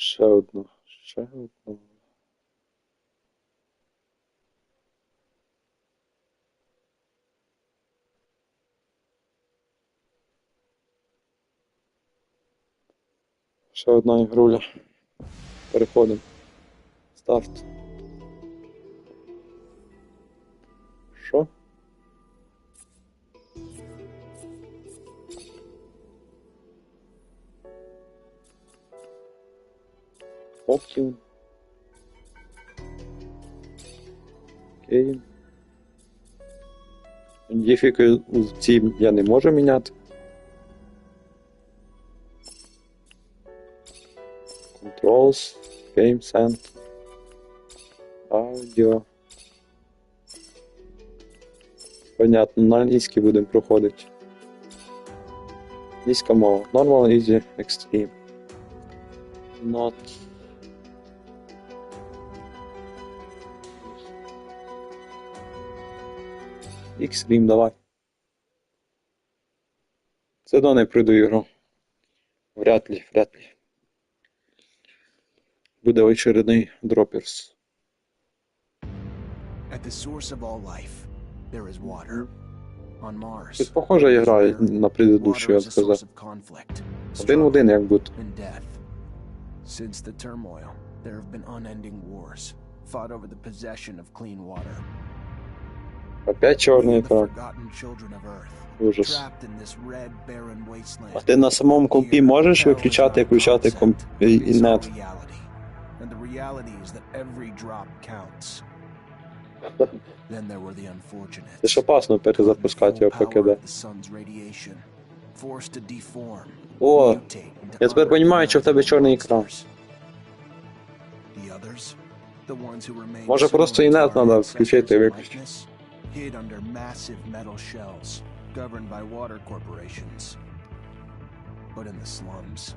Ще одну, ще одну. Ще одна ігруля. Переходимо. Старт. Що? Оптимум. Окей. Difficulty я не можу міняти. Controls, Game Send, Audio. Понятно, на англійській будемо проходити. Англійська мова. Normal, Easy, Extreme. Not. Extreme, давай. Це одно не прийду ігру. Вряд ли, вряд ли. Буде очередний дроперс. At the source of all life, there is water. On Mars, Тут похожа ігра на предыдущую, я б сказав. Один в один, як будто. Since the turmoil, there have been unending wars, fought over the possession of clean water. Опять of Earth, Ужас. А ти на самому компі можеш виключати і включати комп... і- our нет? And the reality is that every drop counts. Then there were the unfortunates. Це ж опасно перезапускати його поки де. О, я тепер розумію, що в тебе чорний екран. Може просто і нет треба включити і виключити. Hid under massive metal shells, governed by water corporations. But in the slums,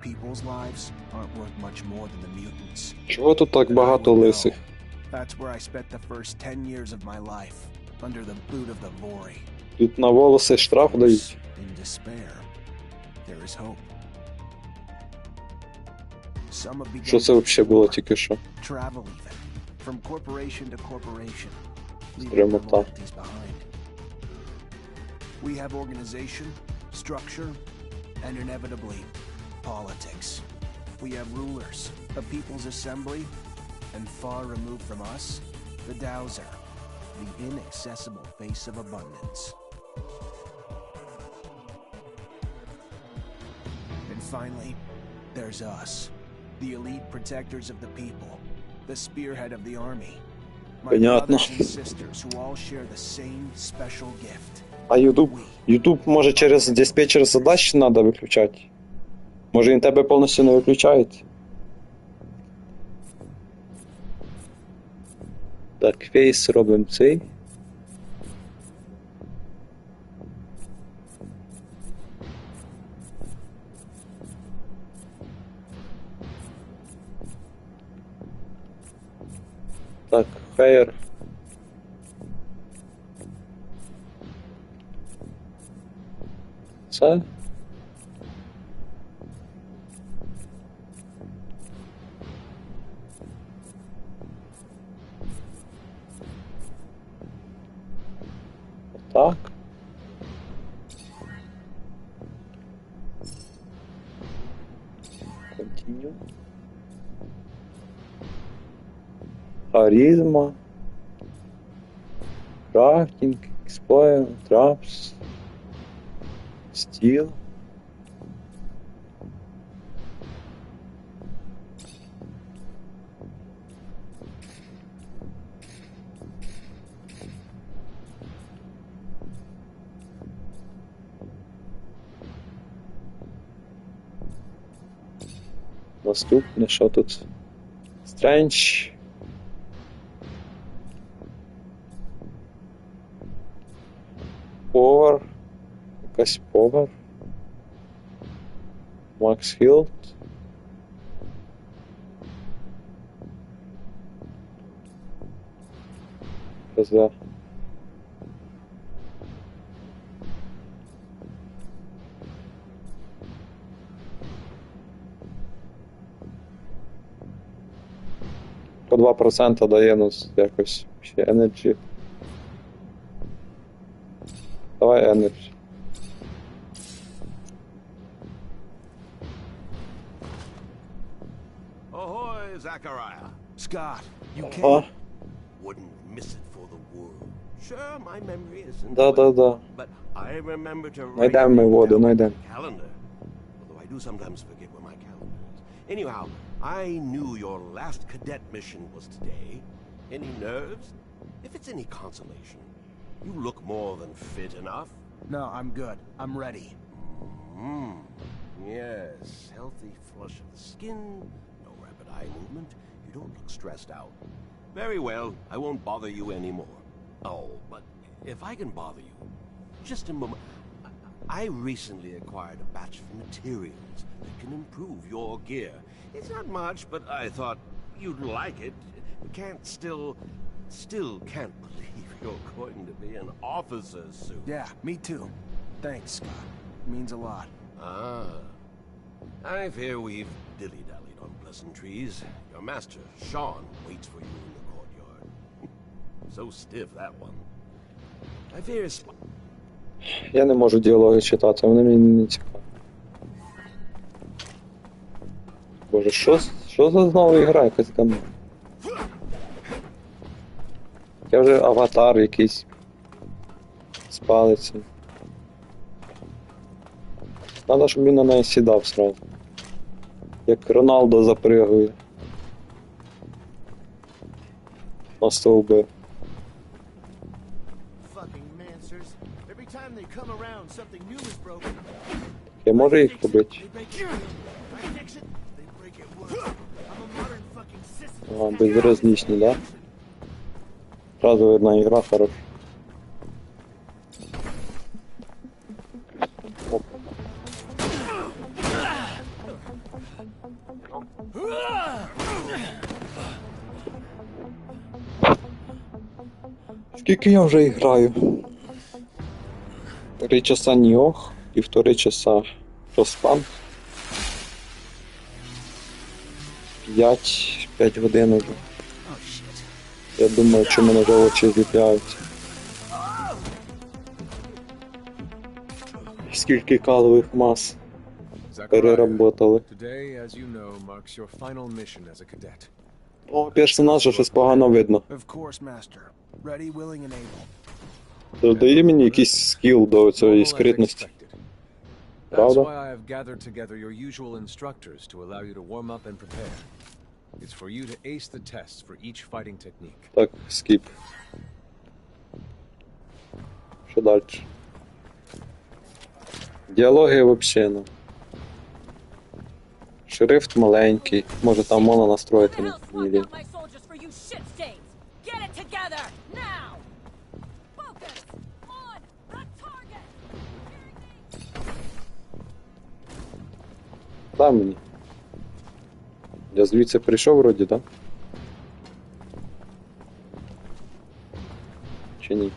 people's lives aren't worth much more than the mutants. Чого тут так багато лисих? That's where I spent the first 10 years of my life, under the boot of the Vori. Тут на волоси штраф дають. In despair, there is hope. Some have begun Що це взагалі було тільки що? travel even, from corporation to corporation, We have organization, structure, and inevitably, politics. We have rulers, a people's assembly, and far removed from us, the dowser, the inaccessible face of abundance. And finally, there's us, the elite protectors of the people, the spearhead of the army, Понятно. А Ютуб? Ютуб може через диспетчер задач треба виключати? Може він тебе повністю не виключає? Так, фейс робимо цей. Так, hair. Це. харизма, крафтинг, экспоин, трапс, стил. Наступне, що тут? Strange. Якась повар. Макс Хілд. По 2% дає нас якось ще Energy. Давай Energy. Zachariah. Scott, you Ага. can't. Wouldn't miss it for the world. Sure, my memory isn't. Да, да, good, да. But I remember to write Найдемо ми it воду, down on найдемо. the calendar. Although I do sometimes forget where my calendar is. Anyhow, I knew your last cadet mission was today. Any nerves? If it's any consolation, you look more than fit enough. No, I'm good. I'm ready. Hmm. Yes, healthy flush of the skin, no rapid eye movement. You don't look stressed out. Very well, I won't bother you anymore. Oh, but if I can bother you, just a moment. I recently acquired a batch of materials that can improve your gear. It's not much, but I thought you'd like it. Can't still, still can't believe you're going to be an officer's suit. Yeah, me too. Thanks, Scott. Means a lot. Ah. I fear we've dilly-dallied on pleasantries. Your master, Sean, waits for you in the courtyard. so stiff, that one. I fear sp- Я не можу діалоги читати, вони мені не цікаві. Боже, що, що за знову ігра якась там? Я вже аватар якийсь. Спалиться. Надо, щоб він на неї сідав сразу. Як Роналдо запригує. На стовби. Я можу їх побити? А, безразличні, да? Сразу видно, игра хорошая. Скільки я вже граю? Три часа Ніох, півтори часа Роспан. П'ять, п'ять годин уже. Я думаю, що мене вже очі зліпляються. Скільки калових мас переработали. О, персонажа щось погано видно. Of course, Master. Ready, willing, and able. Додає мені якийсь скіл до цієї Normal as скритності. expected. That's Правда? why I have gathered together your usual instructors to allow you to warm up and prepare. It's for you to ace the tests for each fighting technique. Так, скіп. Що далі? Діалоги взагалі, ну. Шрифт маленький, може там можна настроїти Who the Дай мені. Я звідси прийшов вроді, так? Чи ні?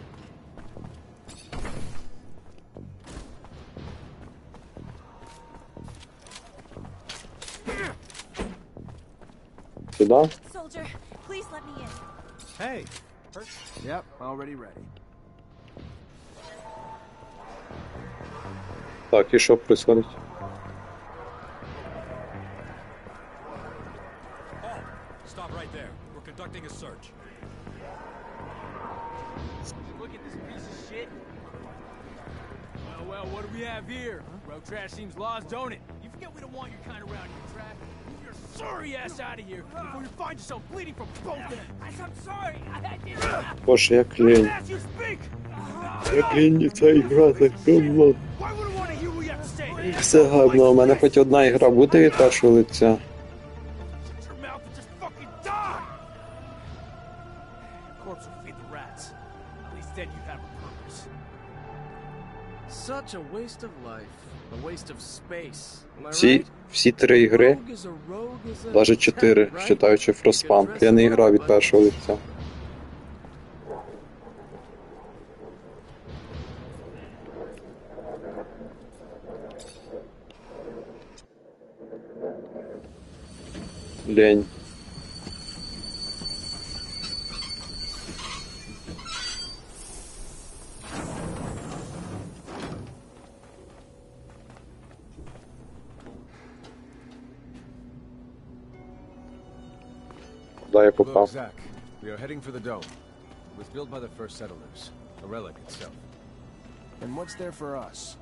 Сюди? Soldier, please let me in. Hey! Yep, already ready. Так, і що происходить? Conducting a search. Look at this piece of shit. Well, well, what do we have here? Huh? Road trash seems lost, don't it? You forget we don't want your kind around here, trash. Move your sorry ass out of here before you find yourself bleeding from both ends. I'm sorry. I, didn't. Боже. As you speak. Як лінь ця ігра, так говно. Why would I want to hear what you have to say? Все гарно, у мене хоч одна ігра буде від першого лиця. I Всі, три ігри, навіть чотири, вважаючи Фроспан. Я не грав від першого лиця. Лень. pour Look. Zach, we are heading for the dome. It was built by the first settlers, a relic itself. And what's there for us?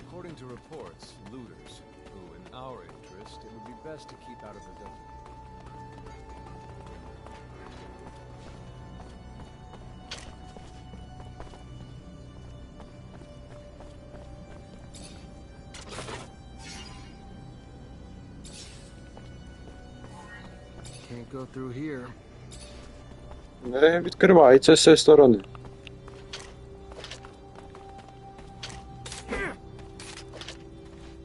According to reports, looters, who in our interest, it would be best to keep out of the dome. Can't go through here. Е, Відкривається з цієї сторони.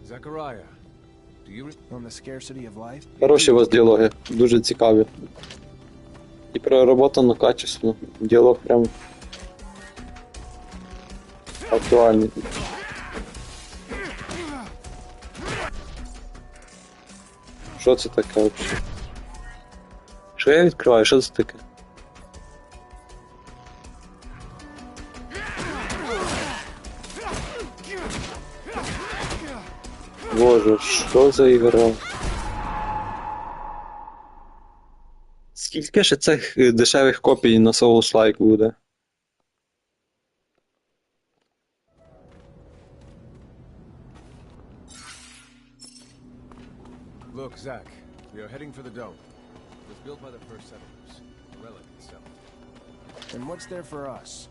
Zachariah, do you... Re- On the scarcity of life? Хороші у вас діалоги, дуже цікаві. І проработано качественно. Діалог прям актуальний. Що це таке взагалі? Що я відкриваю? Що це таке? Боже, що за ігра? Скільки ж цих е, дешевих копій на Souls Like буде? Look, Zach, we are heading for the dome. Built by the first settlers, a relic itself. And what's there for us?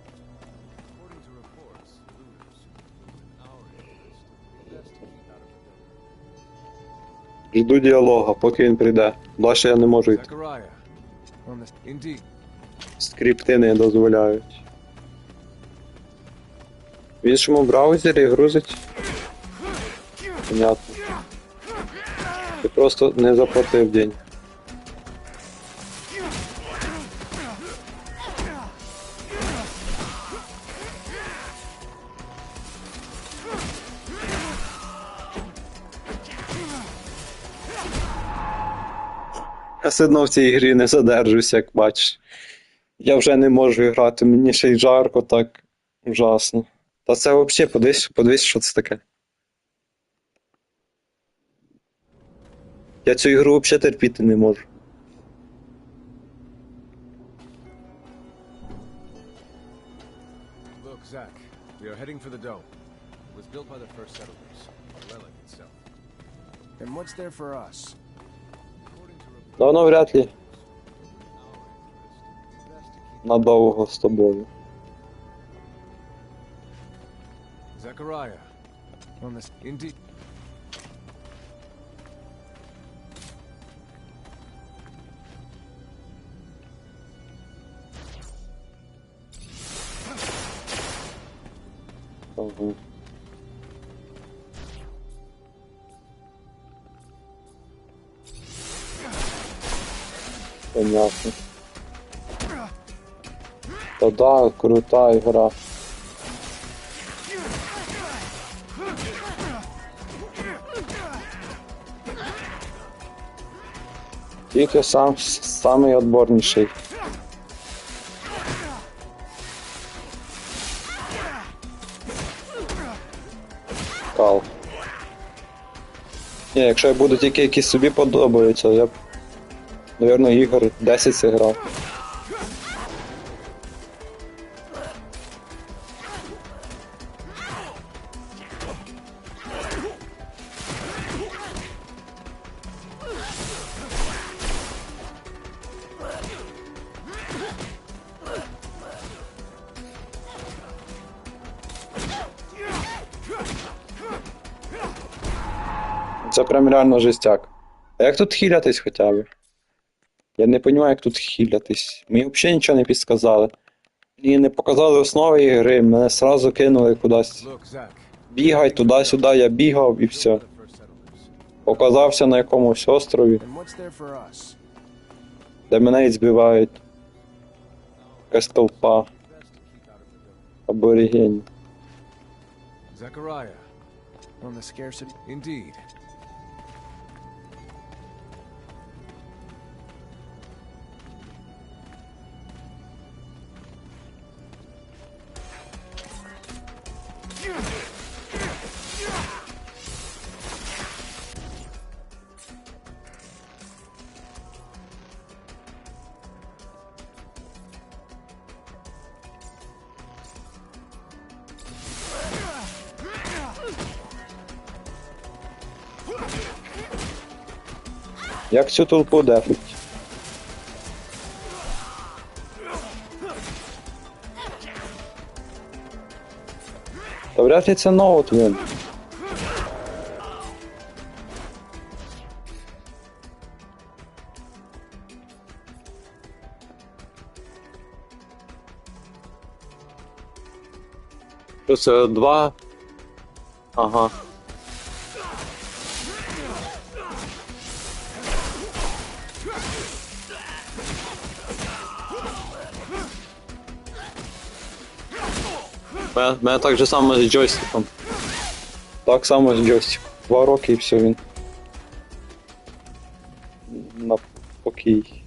According to reports, looters, who, in our interest, best to keep out of the dome. Жду діалога, поки він прийде. Далі я не можу йти. Indeed. Скрипти не дозволяють. В іншому браузері грузить. Понятно. Ти просто не заплатив день. Все одно в цій грі не задержусь, як бачиш. Я вже не можу грати, мені ще й жарко так ужасно. Та це взагалі подивись, подивись, що це таке. Я цю ігру взагалі терпіти не можу. Look, Zach, we are heading for the dome. It was built by the first settlers, a relic itself. and what's there for us? Да воно вряд ли надовго з тобою. Zachariah, On indeed. Понятно. Та да, крута ігра. Тільки сам самий отборніший. Кал. Ні, якщо я буду тільки які собі подобаються, я б, напевно, ігор 10 зіграв. Це прям реально жестяк. А як тут хілятись хоча б? Я не розумію, як тут хілятись. Мені взагалі нічого не підсказали. Мені не показали основи ігри, мене сразу кинули кудись. Бігай туди-сюди, я бігав і все. By the first settlers. Оказався на якомусь острові, де мене і збивають. Якась толпа аборігенів. Zachariah, On the scarcity? indeed. Як цю толпу дефить? Та вряд ли це ноут він. Це два? Ага. Мене, мене так же само з джойстиком. Так само з джойстиком. Два роки і все він. На покій.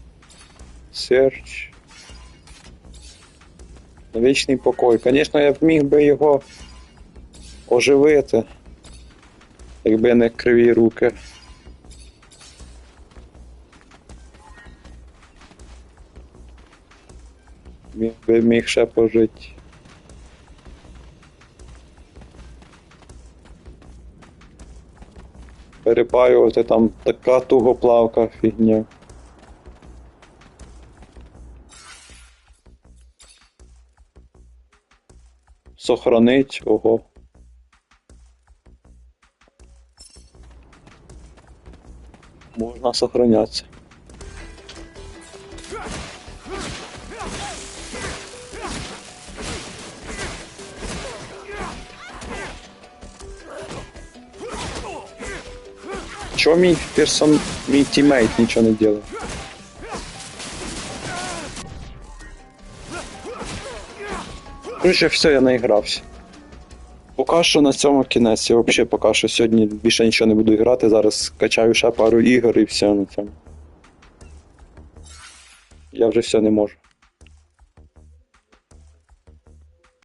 На вічний покой. Звісно, я б міг би його оживити. Якби не криві руки. Він би міг ще пожити. Перепаювати там така тугоплавка фігня. Сохранить, ого. Можна сохранятися. Чё мій персон, мій тіммейт нічого не делает? Короче, все, я наігрався. Поки що на цьому кінець. Я взагалі поки що сьогодні більше нічого не буду грати. Зараз качаю ще пару ігор і все на цьому. Я вже все не можу.